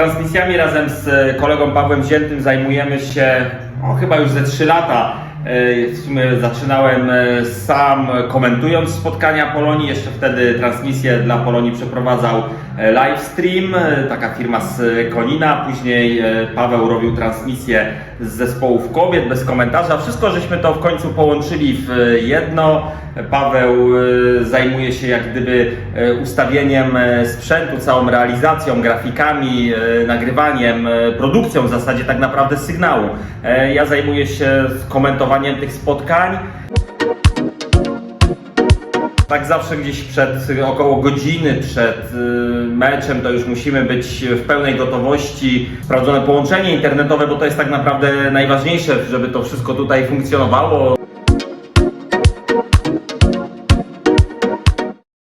Transmisjami razem z kolegą Pawłem Ziętym zajmujemy się o, chyba już ze 3 lata. E, W sumie zaczynałem e, sam komentując spotkania Polonii, jeszcze wtedy transmisję dla Polonii przeprowadzał e, livestream, taka firma z Konina, później Paweł robił transmisję z zespołów kobiet bez komentarza. Wszystko żeśmy to w końcu połączyli w jedno. Paweł zajmuje się jak gdyby ustawieniem sprzętu, całą realizacją, grafikami, nagrywaniem, produkcją w zasadzie tak naprawdę sygnału. Ja zajmuję się komentowaniem tych spotkań. Tak zawsze gdzieś przed około godziny przed y, meczem to już musimy być w pełnej gotowości. Sprawdzone połączenie internetowe, bo to jest tak naprawdę najważniejsze, żeby to wszystko tutaj funkcjonowało.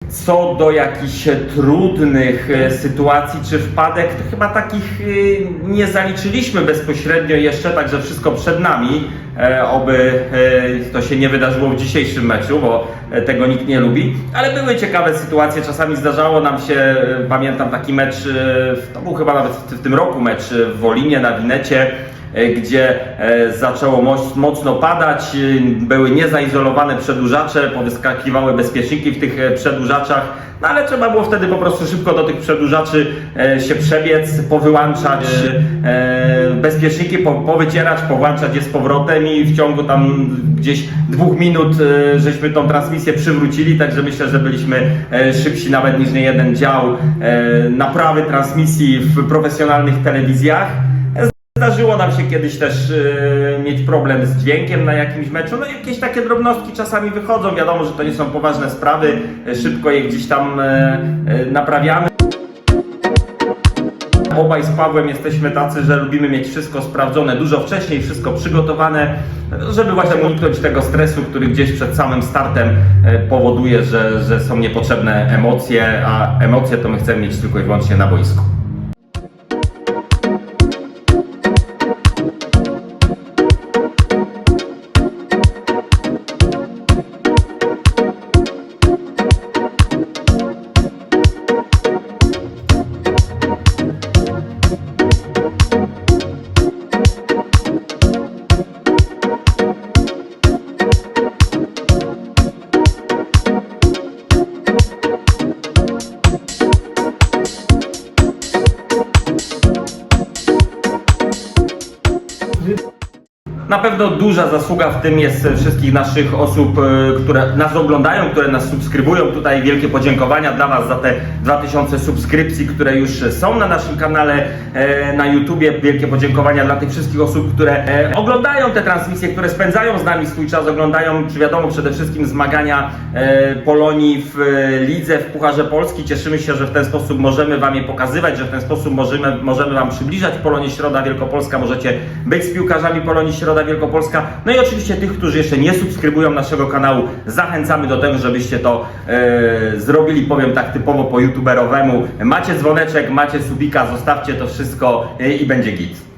Co do jakichś trudnych e, sytuacji czy wpadek, to chyba takich e, nie zaliczyliśmy bezpośrednio jeszcze, także wszystko przed nami. E, Oby to się nie wydarzyło w dzisiejszym meczu, bo tego nikt nie lubi. Ale były ciekawe sytuacje, czasami zdarzało nam się, pamiętam taki mecz, to był chyba nawet w tym roku mecz w Wolinie na Winecie gdzie e, zaczęło moc- mocno padać, e, były niezaizolowane przedłużacze, powyskakiwały bezpieczniki w tych e, przedłużaczach, no ale trzeba było wtedy po prostu szybko do tych przedłużaczy e, się przebiec, powyłączać e, bezpieczniki, po, powycierać, powłączać je z powrotem i w ciągu tam gdzieś dwóch minut e, żeśmy tą transmisję przywrócili, także myślę, że byliśmy e, szybsi nawet niż nie jeden dział e, naprawy transmisji w profesjonalnych telewizjach. Zdarzyło nam się kiedyś też e, mieć problem z dźwiękiem na jakimś meczu. No jakieś takie drobnostki czasami wychodzą. Wiadomo, że to nie są poważne sprawy. E, szybko je gdzieś tam e, naprawiamy. Obaj z Pawłem jesteśmy tacy, że lubimy mieć wszystko sprawdzone dużo wcześniej, wszystko przygotowane, żeby właśnie uniknąć tego stresu, który gdzieś przed samym startem powoduje, że, że są niepotrzebne emocje, a emocje to my chcemy mieć tylko i wyłącznie na boisku. Na pewno duża zasługa w tym jest wszystkich naszych osób, e, które nas oglądają, które nas subskrybują. Tutaj wielkie podziękowania dla Was za te 2000 subskrypcji, które już są na naszym kanale e, na YouTubie. Wielkie podziękowania dla tych wszystkich osób, które e, oglądają te transmisje, które spędzają z nami swój czas, oglądają, czy wiadomo, przede wszystkim zmagania e, Polonii w e, lidze, w Pucharze Polski. Cieszymy się, że w ten sposób możemy Wam je pokazywać, że w ten sposób możemy, możemy Wam przybliżać Polonię Środa Wielkopolska. Możecie być z piłkarzami Polonii Środa Wielkopolska. No i oczywiście tych, którzy jeszcze nie subskrybują naszego kanału, zachęcamy do tego, żebyście to e, zrobili, powiem tak typowo po youtuberowemu. Macie dzwoneczek, macie subika, zostawcie to wszystko e, i będzie git.